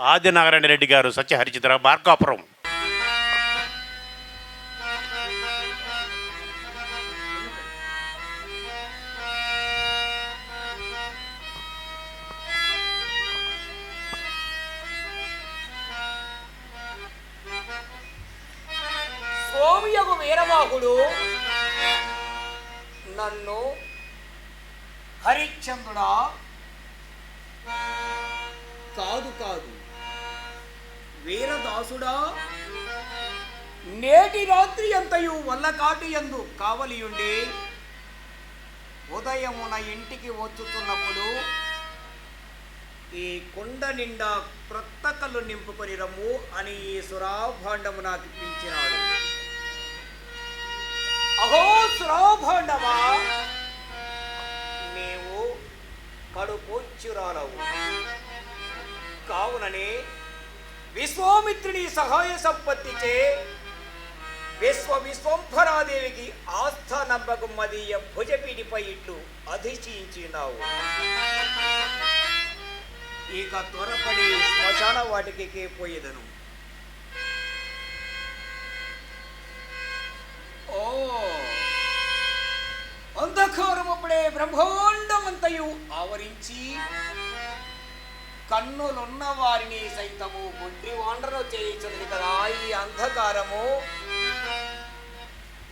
ఆదినారాయణ రెడ్డి గారు సత్యహరిచిత్ర మార్కాపురం. సోమియగు వీరవాహుడు నన్ను హరిశ్చంద్రుడా? కాదు కాదు. వీరదాసుడా నేటి రాత్రి అంతయు వల్లకాటి ఎందు కావలియుండి ఉదయమున ఇంటికి వచ్చుతున్నప్పుడు ఈ కొండ నిండా క్రొత్త కళ్ళు నింపుకొని రమ్ము అని ఈ సురాభాండము నాకు ఇప్పించినాడు అహో సురాభాండమా నీవు కడుపోచ్చురాలవు కావుననే విశ్వామిత్రుని సహాయ సంపత్తిచే విశ్వ విశ్వంభరాదేవికి ఆస్థానమ్మకు మదీయ భుజపీడిపై ఇట్లు అధిష్ఠించినావు. ఇక త్వరపడి శ్మశాన వాటికి పోయేదను. ఓ! అంధకారం అప్పుడే బ్రహ్మాండమంతయు ఆవరించి కన్నులున్న వారిని సైతము గుడ్డి వాండరు చేయించున్నది కదా ఈ అంధకారము.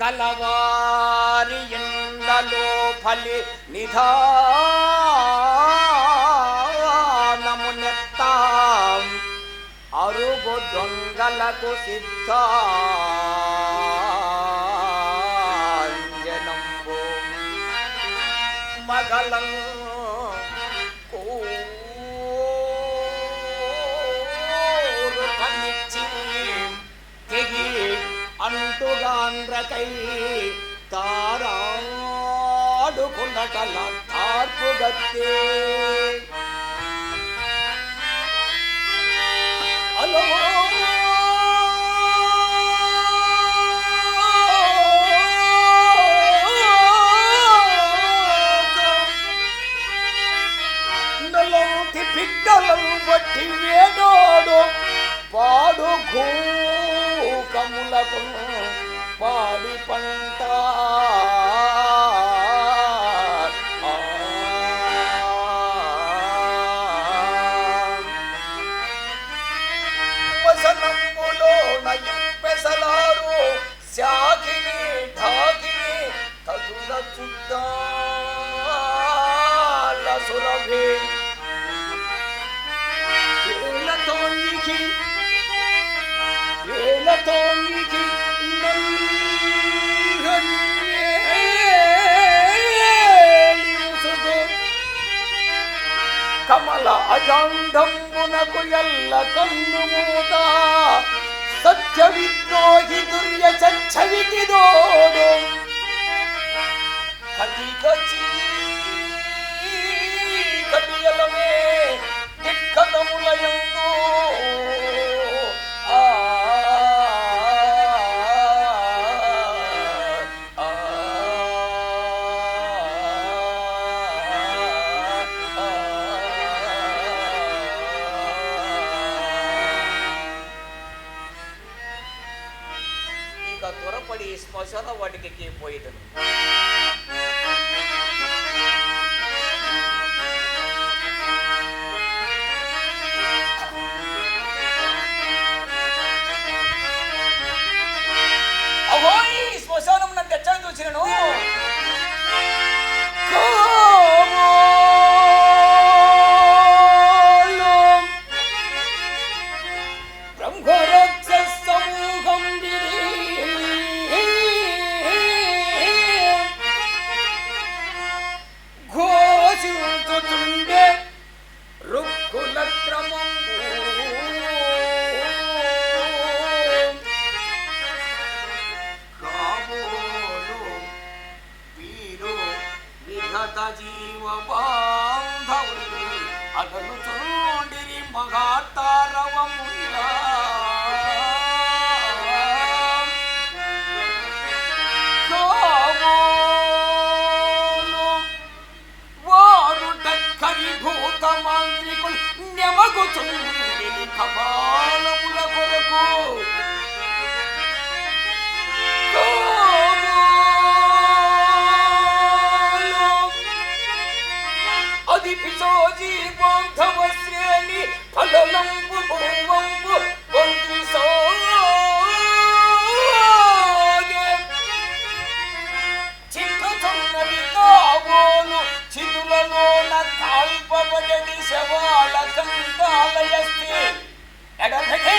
కలవారి ఎండలో ఫలి నిధానము నెత్తాం. అరుగు దొంగలకు సిద్ధాంజనంబు. మగలం అంటుగాండ్రకై తారాడుకున్నటల తార్పుగత్తే. అలో. నలంటి బిడ్డలను బట్టి వేడాడు పాడు భూకములకు పాడి పంట. వసనంబులో నయం పెసలారు శాఖిని ఢాకిని తగుల చుట్టాల సురభి ఏలతోనికి ಕಮಲ ಅಜಾಂಡಂಬುನಕು ಎಲ್ಲ ಕಣ್ಣು ಮೂದ ಸತ್ಯವಿದ್ರೋಹಿ ದುರ್ಯ ಸಚ್ಚವಿದೋಡು ಕಟಿ ಕಚಿ ಕಟಿಯಲವೇ ದಿಕ್ಕದ ಮುಲಯಂದು వాటికి ఎక్కిపోయేదను శవాళకంతాలయస్తి ఎడభే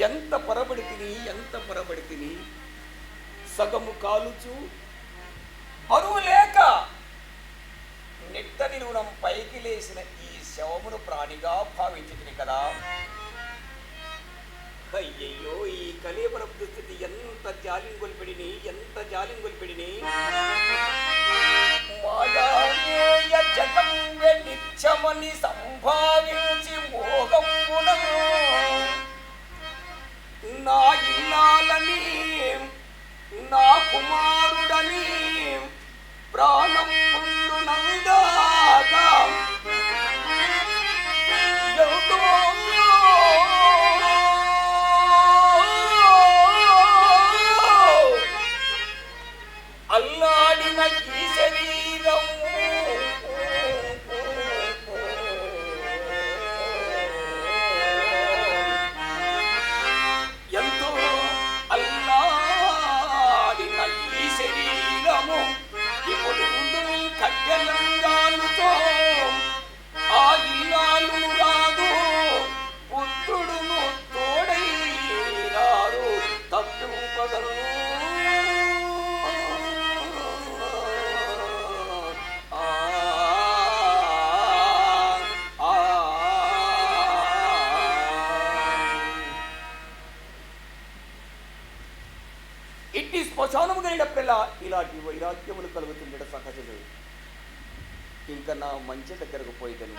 ఎంత పొరబడి తిని ఎంత పొరబడి తిని సగము కాలుచు అరువు లేక నిట్ట నిలువునం పైకి లేసిన ఈ శవమును ప్రాణిగా భావించుతుంది కదా. అయ్యయ్యో ఈ కలియబర దుస్థితి ఎంత జాలింగొల్పిడిని ఎంత జాలింగొల్పిడిని మాయామేయ నిత్యమని ప్రాణ శ్మశానము ఇలాంటి వైరాగ్యములు కలుగుతుండట సహజమే. ఇంకా నా మంచి దగ్గరకు పోయేదని.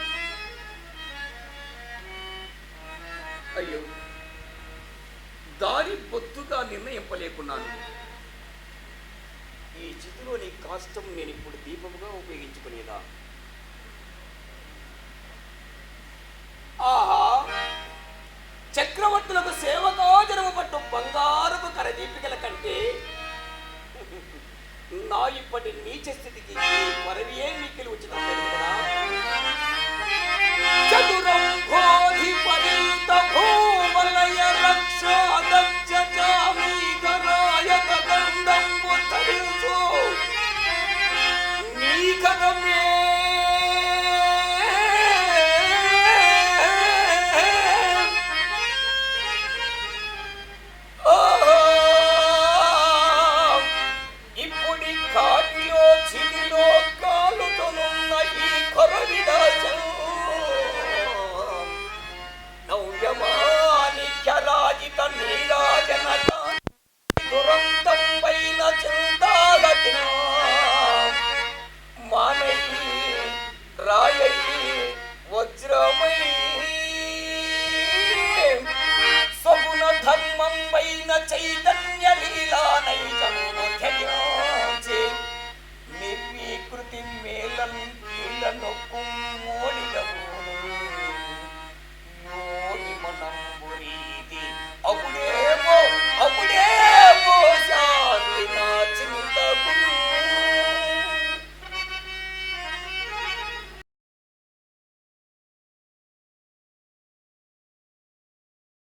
అయ్యో దారి బొత్తుగా నిర్ణయింపలేకున్నాను. ఈ చితిలోని కాష్టం నేను ఇప్పుడు దీపముగా ఉపయోగించుకునేదా? ఇప్పటి నీచ స్థితికి ఈ పరవియే మిక్కిలి వచ్చిన కదా